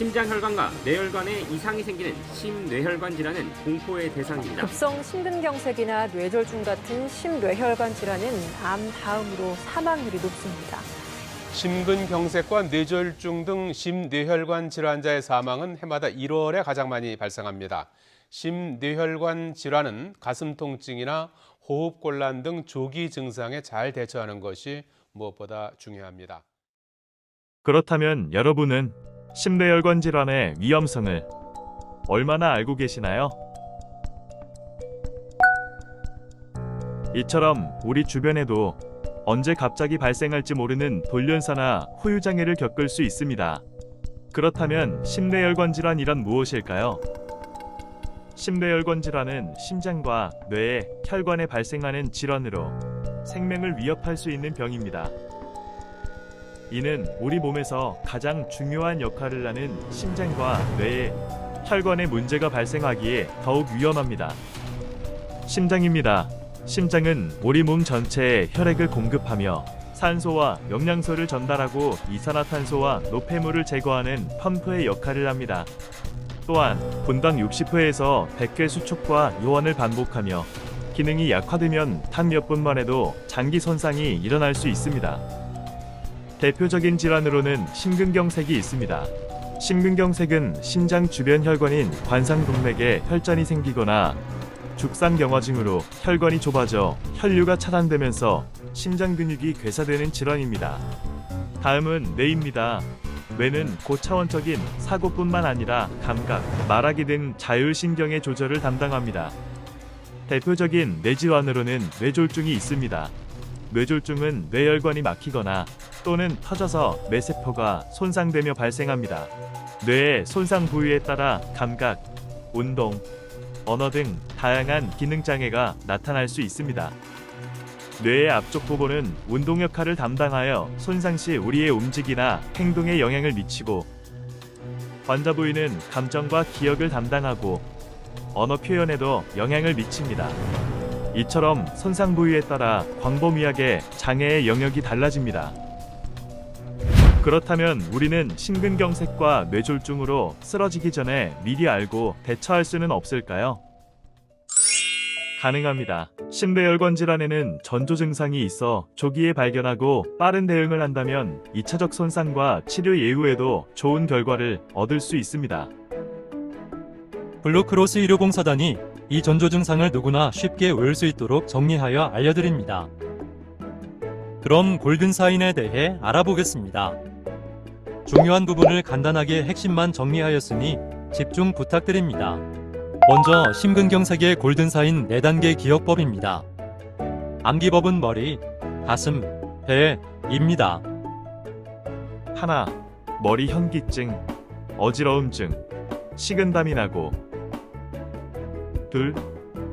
심장혈관과 뇌혈관에 이상이 생기는 심뇌혈관 질환은 공포의 대상입니다. 급성 심근경색이나 뇌졸중 같은 심뇌혈관 질환은 암 다음으로 사망률이 높습니다. 심근경색과 뇌졸중 등 심뇌혈관 질환자의 사망은 해마다 1월에 가장 많이 발생합니다. 심뇌혈관 질환은 가슴 통증이나 호흡곤란 등 조기 증상에 잘 대처하는 것이 무엇보다 중요합니다. 그렇다면 여러분은 심뇌혈관 질환의 위험성을 얼마나 알고 계시나요? 이처럼 우리 주변에도 언제 갑자기 발생할지 모르는 돌연사나 후유장애를 겪을 수 있습니다. 그렇다면 심뇌혈관 질환이란 무엇일까요? 심뇌혈관 질환은 심장과 뇌, 혈관에 발생하는 질환으로 생명을 위협할 수 있는 병입니다. 이는 우리 몸에서 가장 중요한 역할을 하는 심장과 뇌, 혈관에 문제가 발생하기에 더욱 위험합니다. 심장입니다. 심장은 우리 몸 전체에 혈액을 공급하며 산소와 영양소를 전달하고 이산화탄소와 노폐물을 제거하는 펌프의 역할을 합니다. 또한 분당 60회에서 100회 수축과 요원을 반복하며 기능이 약화되면 단 몇 분만 해도 장기 손상이 일어날 수 있습니다. 대표적인 질환으로는 심근경색이 있습니다. 심근경색은 심장 주변 혈관인 관상동맥에 혈전이 생기거나 죽상경화증으로 혈관이 좁아져 혈류가 차단되면서 심장 근육이 괴사되는 질환입니다. 다음은 뇌입니다. 뇌는 고차원적인 사고뿐만 아니라 감각, 말하기 등 자율신경의 조절을 담당합니다. 대표적인 뇌질환으로는 뇌졸중이 있습니다. 뇌졸중은 뇌혈관이 막히거나 또는 터져서 뇌세포가 손상되며 발생합니다. 뇌의 손상 부위에 따라 감각, 운동, 언어 등 다양한 기능 장애가 나타날 수 있습니다. 뇌의 앞쪽 부분은 운동 역할을 담당하여 손상 시 우리의 움직이나 행동에 영향을 미치고 환자 부위는 감정과 기억을 담당하고 언어 표현에도 영향을 미칩니다. 이처럼 손상 부위에 따라 광범위하게 장애의 영역이 달라집니다. 그렇다면 우리는 심근경색과 뇌졸중으로 쓰러지기 전에 미리 알고 대처할 수는 없을까요? 가능합니다. 심뇌혈관 질환에는 전조 증상이 있어 조기에 발견하고 빠른 대응을 한다면 2차적 손상과 치료 예후에도 좋은 결과를 얻을 수 있습니다. 블루크로스 의료봉사단이 이 전조 증상을 누구나 쉽게 외울 수 있도록 정리하여 알려드립니다. 그럼 골든사인에 대해 알아보겠습니다. 중요한 부분을 간단하게 핵심만 정리하였으니 집중 부탁드립니다. 먼저 심근경색의 골든사인 4단계 기억법입니다. 암기법은 머리, 가슴, 배, 입니다. 하나, 머리 현기증, 어지러움증, 식은땀이 나고. 둘,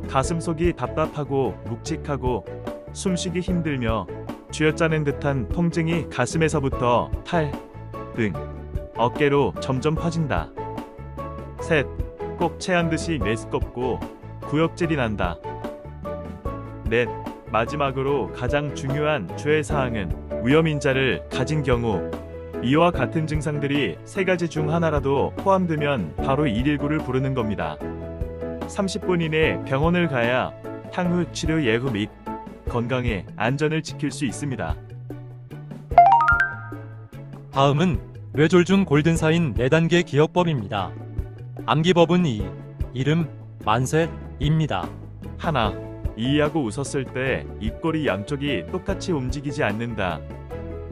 가슴 속이 답답하고 묵직하고 숨쉬기 힘들며 쥐어짜는 듯한 통증이 가슴에서부터 팔, 등, 어깨로 점점 퍼진다. 셋, 꼭 체한 듯이 메스껍고 구역질이 난다. 넷, 마지막으로 가장 중요한 주의 사항은 위험인자를 가진 경우 이와 같은 증상들이 세 가지 중 하나라도 포함되면 바로 119를 부르는 겁니다. 30분 이내 병원을 가야 향후 치료 예후 및 건강의 안전을 지킬 수 있습니다. 다음은 뇌졸중 골든사인 4단계 기억법입니다. 암기법은 2, 이름, 만셋입니다. 하나, 이하고 웃었을 때 입꼬리 양쪽이 똑같이 움직이지 않는다.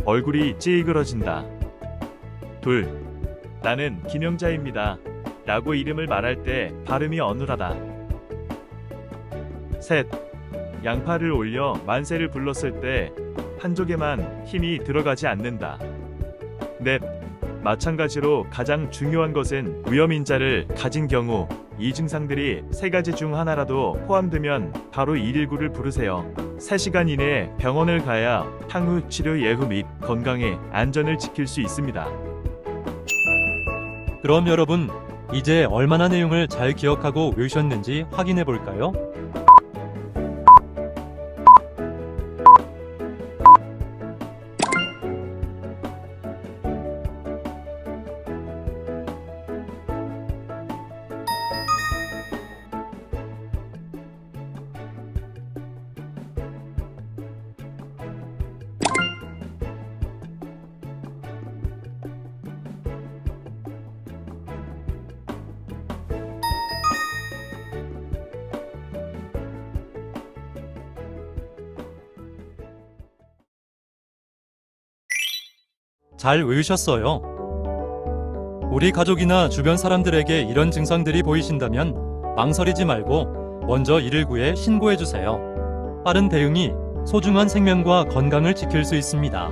얼굴이 찌그러진다. 둘, 나는 김영자입니다. 라고 이름을 말할 때 발음이 어눌하다. 셋, 양팔을 올려 만세를 불렀을 때 한쪽에만 힘이 들어가지 않는다. 넷, 마찬가지로 가장 중요한 것은 위험인자를 가진 경우 이 증상들이 세 가지 중 하나라도 포함되면 바로 119를 부르세요. 3시간 이내에 병원을 가야 향후 치료 예후 및 건강의 안전을 지킬 수 있습니다. 그럼 여러분, 이제 얼마나 내용을 잘 기억하고 외우셨는지 확인해 볼까요? 잘 외우셨어요. 우리 가족이나 주변 사람들에게 이런 증상들이 보이신다면 망설이지 말고 먼저 119에 신고해 주세요. 빠른 대응이 소중한 생명과 건강을 지킬 수 있습니다.